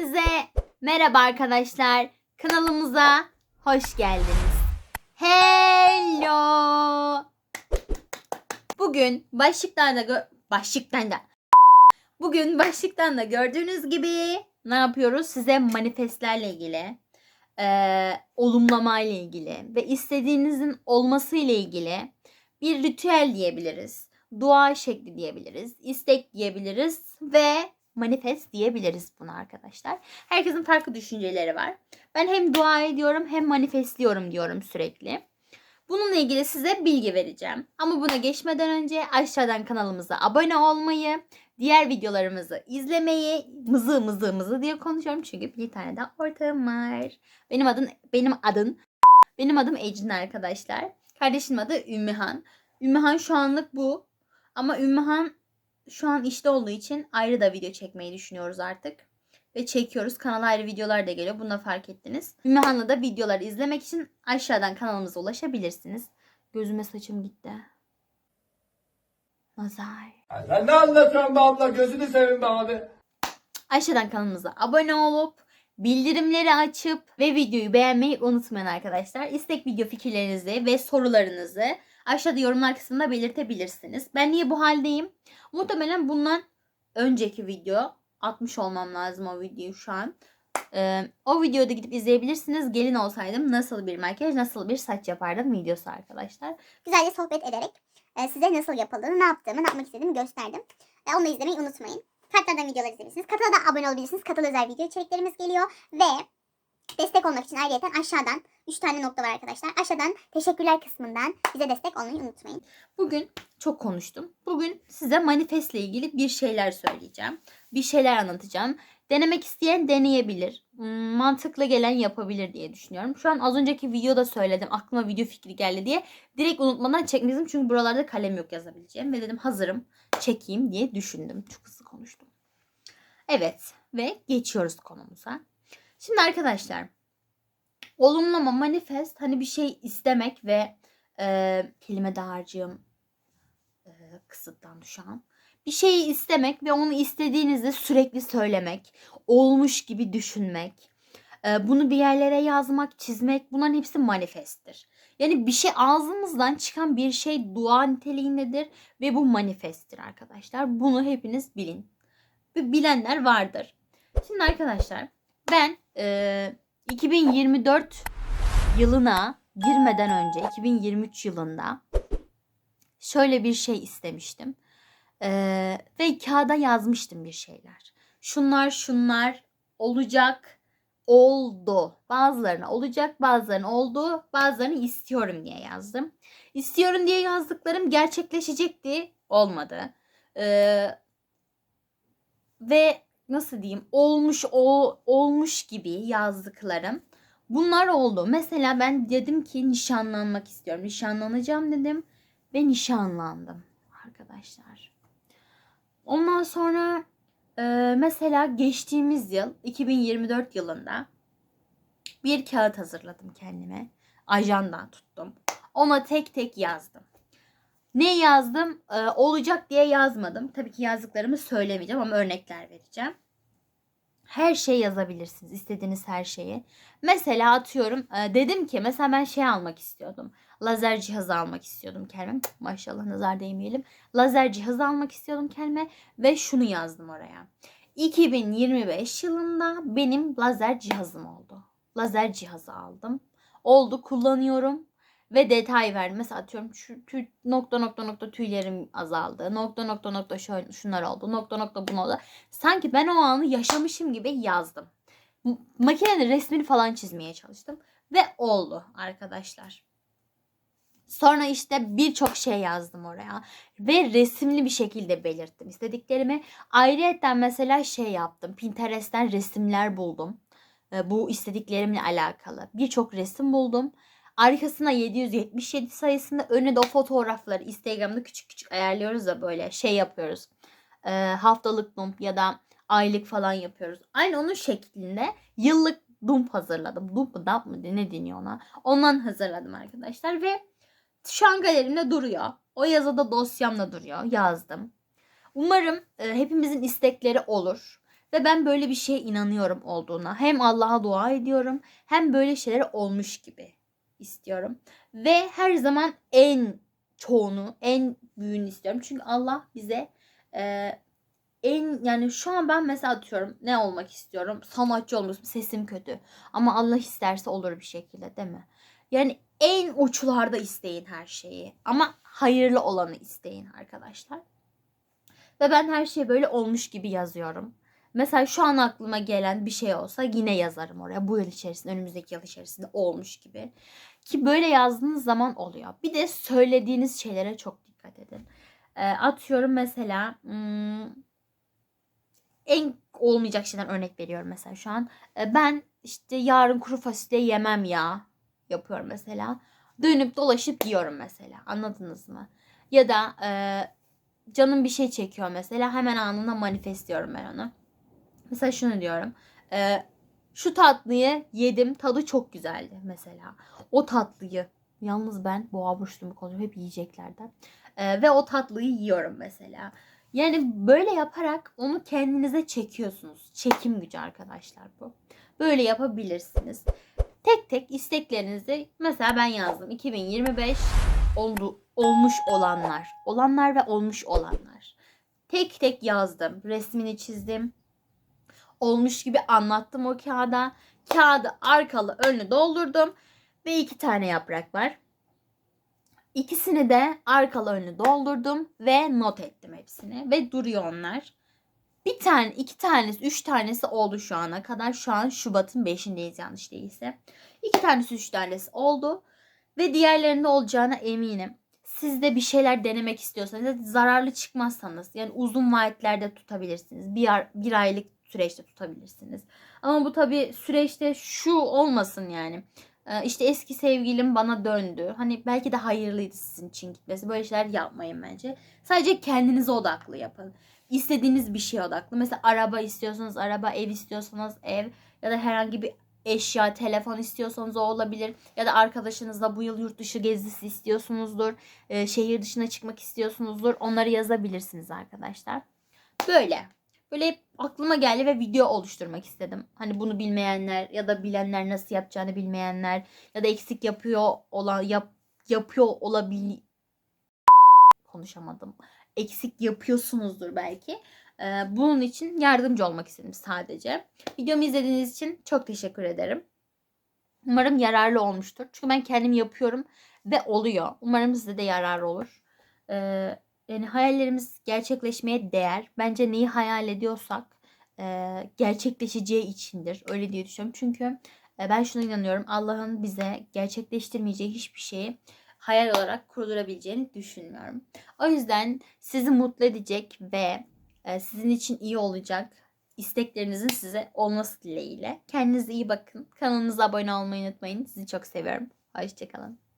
Hepinize merhaba arkadaşlar. Kanalımıza hoş geldiniz. Hello. Bugün başlıktan da başlıktan da Bugün başlıktan da gördüğünüz gibi ne yapıyoruz? Size manifestlerle ilgili, eee olumlama ile ilgili ve istediğinizin olması ile ilgili bir ritüel diyebiliriz. Dua şekli diyebiliriz. istek diyebiliriz ve manifest diyebiliriz buna arkadaşlar. Herkesin farklı düşünceleri var. Ben hem dua ediyorum hem manifestliyorum diyorum sürekli. Bununla ilgili size bilgi vereceğim. Ama buna geçmeden önce aşağıdan kanalımıza abone olmayı, diğer videolarımızı izlemeyi, mızı mızı mızı diye konuşuyorum çünkü bir tane daha ortağım var. Benim adım benim adım benim adım Ecin arkadaşlar. Kardeşimin adı Ümmühan. Ümmühan şu anlık bu. Ama Ümmühan şu an işte olduğu için ayrı da video çekmeyi düşünüyoruz artık. Ve çekiyoruz. Kanala ayrı videolar da geliyor. Bunu da fark ettiniz. Ümmühan'la da videoları izlemek için aşağıdan kanalımıza ulaşabilirsiniz. Gözüme saçım gitti. Nazar. Sen ne anlatıyorsun be abla gözünü seveyim be abi. Aşağıdan kanalımıza abone olup bildirimleri açıp ve videoyu beğenmeyi unutmayın arkadaşlar. İstek video fikirlerinizi ve sorularınızı aşağıda yorumlar kısmında belirtebilirsiniz. Ben niye bu haldeyim? Muhtemelen bundan önceki video atmış olmam lazım o videoyu şu an. Ee, o videoda gidip izleyebilirsiniz. Gelin olsaydım nasıl bir makyaj, nasıl bir saç yapardım videosu arkadaşlar. güzelce sohbet ederek e, size nasıl yapıldığını, ne yaptığımı, ne yapmak istediğimi gösterdim. E, onu izlemeyi unutmayın. Kartlardan videolar izleyebilirsiniz. Katala da abone olabilirsiniz. Katıl özel video içeriklerimiz geliyor. Ve destek olmak için ayrıyeten aşağıdan 3 tane nokta var arkadaşlar. Aşağıdan teşekkürler kısmından bize destek olmayı unutmayın. Bugün çok konuştum. Bugün size manifestle ilgili bir şeyler söyleyeceğim. Bir şeyler anlatacağım. Denemek isteyen deneyebilir. Mantıklı gelen yapabilir diye düşünüyorum. Şu an az önceki videoda söyledim. Aklıma video fikri geldi diye. Direkt unutmadan çekmiştim. Çünkü buralarda kalem yok yazabileceğim. Ve dedim hazırım çekeyim diye düşündüm. Çok hızlı konuştum. Evet ve geçiyoruz konumuza. Şimdi arkadaşlar olumlama manifest hani bir şey istemek ve e, kelime dağarcığım e, kısıtlandı şu an. Bir şeyi istemek ve onu istediğinizde sürekli söylemek, olmuş gibi düşünmek, e, bunu bir yerlere yazmak, çizmek bunların hepsi manifesttir. Yani bir şey ağzımızdan çıkan bir şey dua niteliğindedir ve bu manifesttir arkadaşlar. Bunu hepiniz bilin. Bilenler vardır. Şimdi arkadaşlar ben e, 2024 yılına girmeden önce 2023 yılında şöyle bir şey istemiştim. Ee, ve kağıda yazmıştım bir şeyler. Şunlar şunlar olacak oldu. Bazılarına olacak bazılarına oldu bazılarını istiyorum diye yazdım. İstiyorum diye yazdıklarım gerçekleşecekti olmadı. Ee, ve nasıl diyeyim olmuş o olmuş gibi yazdıklarım bunlar oldu. Mesela ben dedim ki nişanlanmak istiyorum. Nişanlanacağım dedim ve nişanlandım arkadaşlar. Ondan sonra e, mesela geçtiğimiz yıl 2024 yılında bir kağıt hazırladım kendime. Ajandan tuttum. Ona tek tek yazdım. Ne yazdım? E, olacak diye yazmadım. Tabii ki yazdıklarımı söylemeyeceğim ama örnekler vereceğim. Her şey yazabilirsiniz. istediğiniz her şeyi. Mesela atıyorum e, dedim ki mesela ben şey almak istiyordum. Lazer cihazı almak istiyordum kendime. Maşallah nazar değmeyelim. Lazer cihazı almak istiyordum kendime ve şunu yazdım oraya. 2025 yılında benim lazer cihazım oldu. Lazer cihazı aldım. Oldu kullanıyorum ve detay verdim. Mesela atıyorum şu tüy, nokta nokta nokta tüylerim azaldı. Nokta nokta nokta şöyle şunlar oldu. Nokta nokta bunu oldu. Sanki ben o anı yaşamışım gibi yazdım. Makinenin resmini falan çizmeye çalıştım ve oldu arkadaşlar. Sonra işte birçok şey yazdım oraya ve resimli bir şekilde belirttim istediklerimi. Ayrıyeten mesela şey yaptım. Pinterest'ten resimler buldum. Ee, Bu istediklerimle alakalı. Birçok resim buldum. Arkasına 777 sayısında önüne de o fotoğrafları Instagram'da küçük küçük ayarlıyoruz da böyle şey yapıyoruz. Ee, haftalık dump ya da aylık falan yapıyoruz. Aynı onun şeklinde yıllık dump hazırladım. Dump mu dump mı ne deniyor ona. Ondan hazırladım arkadaşlar ve şu an galerimde duruyor. O yazıda dosyamda duruyor. Yazdım. Umarım e, hepimizin istekleri olur. Ve ben böyle bir şeye inanıyorum olduğuna. Hem Allah'a dua ediyorum hem böyle şeyler olmuş gibi istiyorum. Ve her zaman en çoğunu, en büyüğünü istiyorum. Çünkü Allah bize e, en yani şu an ben mesela atıyorum ne olmak istiyorum? Sanatçı olmak. Sesim kötü. Ama Allah isterse olur bir şekilde değil mi? Yani en uçlarda isteyin her şeyi. Ama hayırlı olanı isteyin arkadaşlar. Ve ben her şeyi böyle olmuş gibi yazıyorum. Mesela şu an aklıma gelen bir şey olsa yine yazarım oraya. Bu yıl içerisinde, önümüzdeki yıl içerisinde olmuş gibi. Ki böyle yazdığınız zaman oluyor. Bir de söylediğiniz şeylere çok dikkat edin. E, atıyorum mesela hmm, en olmayacak şeyden örnek veriyorum mesela şu an. E, ben işte yarın kuru fasulye yemem ya yapıyorum mesela. Dönüp dolaşıp yiyorum mesela. Anladınız mı? Ya da e, canım bir şey çekiyor mesela. Hemen anında manifestliyorum ben onu. Mesela şunu diyorum. E, şu tatlıyı yedim. Tadı çok güzeldi mesela. O tatlıyı. Yalnız ben boğa burçlu oluyor. Hep yiyeceklerden. E, ve o tatlıyı yiyorum mesela. Yani böyle yaparak onu kendinize çekiyorsunuz. Çekim gücü arkadaşlar bu. Böyle yapabilirsiniz. Tek tek isteklerinizi mesela ben yazdım. 2025 oldu olmuş olanlar. Olanlar ve olmuş olanlar. Tek tek yazdım. Resmini çizdim. Olmuş gibi anlattım o kağıda. Kağıdı arkalı önlü doldurdum. Ve iki tane yaprak var. İkisini de arkalı önlü doldurdum ve not ettim hepsini. Ve duruyor onlar. Bir tane, iki tanesi, üç tanesi oldu şu ana kadar. Şu an Şubat'ın 5'indeyiz yanlış değilse. İki tanesi, üç tanesi oldu. Ve diğerlerinde olacağına eminim. Siz de bir şeyler denemek istiyorsanız, zararlı çıkmazsanız, yani uzun vakitlerde tutabilirsiniz. Bir, bir aylık süreçte tutabilirsiniz. Ama bu tabii süreçte şu olmasın yani. Ee, işte eski sevgilim bana döndü. Hani belki de hayırlıydı sizin için gitmesi. Böyle şeyler yapmayın bence. Sadece kendinize odaklı yapın. İstediğiniz bir şeye odaklı. Mesela araba istiyorsanız araba, ev istiyorsanız ev ya da herhangi bir eşya, telefon istiyorsanız o olabilir. Ya da arkadaşınızla bu yıl yurt dışı gezisi istiyorsunuzdur. Ee, şehir dışına çıkmak istiyorsunuzdur. Onları yazabilirsiniz arkadaşlar. Böyle. Böyle hep aklıma geldi ve video oluşturmak istedim. Hani bunu bilmeyenler ya da bilenler nasıl yapacağını bilmeyenler ya da eksik yapıyor olan yap, yapıyor olabil konuşamadım. Eksik yapıyorsunuzdur belki. Ee, bunun için yardımcı olmak istedim sadece. Videomu izlediğiniz için çok teşekkür ederim. Umarım yararlı olmuştur. Çünkü ben kendim yapıyorum ve oluyor. Umarım size de yararlı olur. Ee, yani hayallerimiz gerçekleşmeye değer. Bence neyi hayal ediyorsak e, gerçekleşeceği içindir. Öyle diye düşünüyorum. Çünkü e, ben şuna inanıyorum. Allah'ın bize gerçekleştirmeyeceği hiçbir şeyi hayal olarak kurdurabileceğini düşünmüyorum. O yüzden sizi mutlu edecek ve e, sizin için iyi olacak isteklerinizin size olması dileğiyle. Kendinize iyi bakın. Kanalımıza abone olmayı unutmayın. Sizi çok seviyorum. Hoşçakalın.